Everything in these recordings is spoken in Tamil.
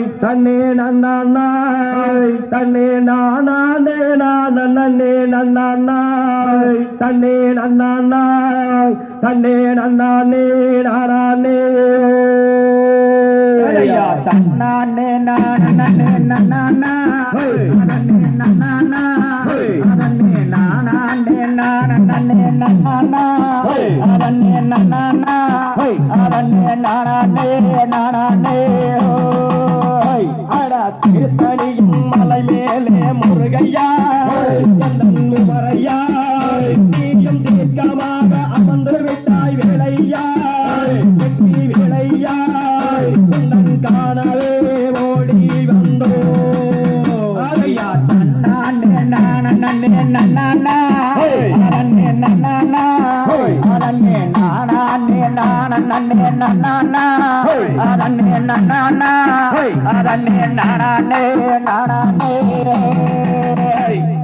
தன்னே நன்னாய் தன்னே நானே நான் நன்னே நன்னாய் தன்னே நன்னாய் தன்னே நன்னானே நானே தன்னானே நானே நன்னானா. நன்னானா. நானானே நானே நன்னானா. அதனே நன்னானா. நானே நன்னானா அதனே நன்னானா அதனே நானானே நானானே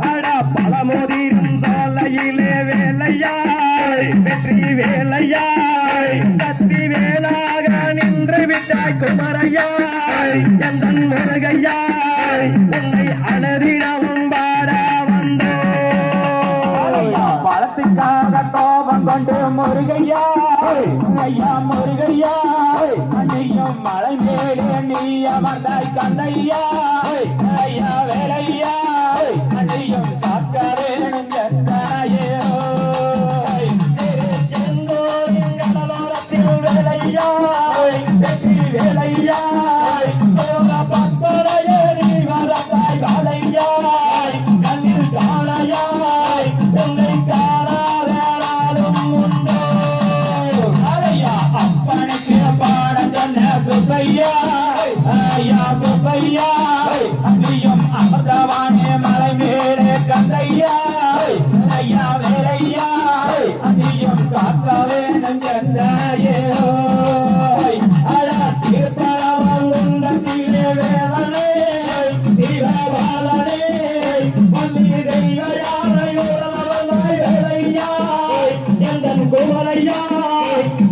அட பழமுதிரும் சாலையிலே வேலையாய் வெற்றி வேலையாய் சக்தி வேலாக நின்று விட்டாய் குமரையாய் எந்தன் முருகையாய் உன்னை அனதினமும் பாட வந்தோ பழத்துக்காக கோபம் கொண்டு முருகையா ஐயா முருகையா அன்னையும் மலை மேலே நீ அமர்ந்தாய் கந்தையா ஐயா வேலையா குமரையா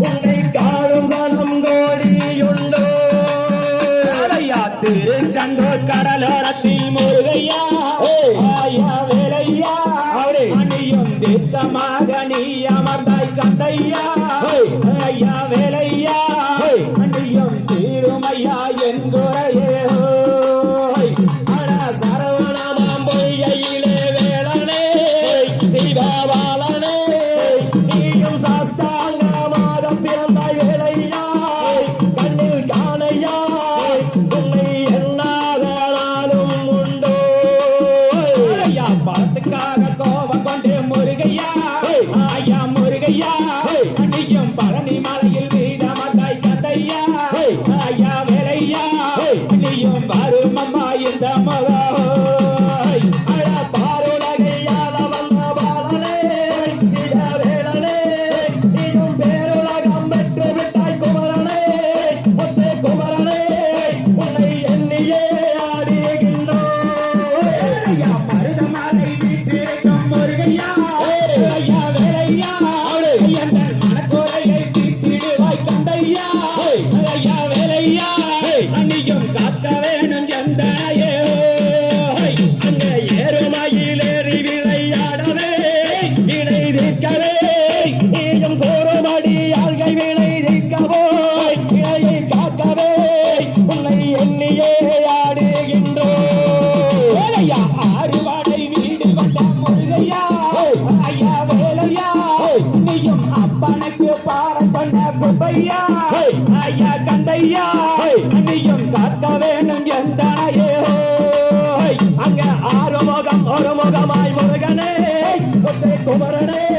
உன்னை காணும் மனம் கோடியுண்டோ? திருச்செந்தூர் கடலோரத்தில் முருகையா? ஐயா வேலையா? அணியும் சித்தமாக நீ அமர்ந்தாய் கந்தையா? ஐயா வேலையா ஆறுவாடை வீடு வந்த முருகையா ஐயா வேலையா நீயும் அப்பனுக்கு சொன்ன ஐயா கந்தையா நீயும் காக்க வேணும் எந்தனையே அங்க ஒரு முகமாய் முருகனே குமரனே.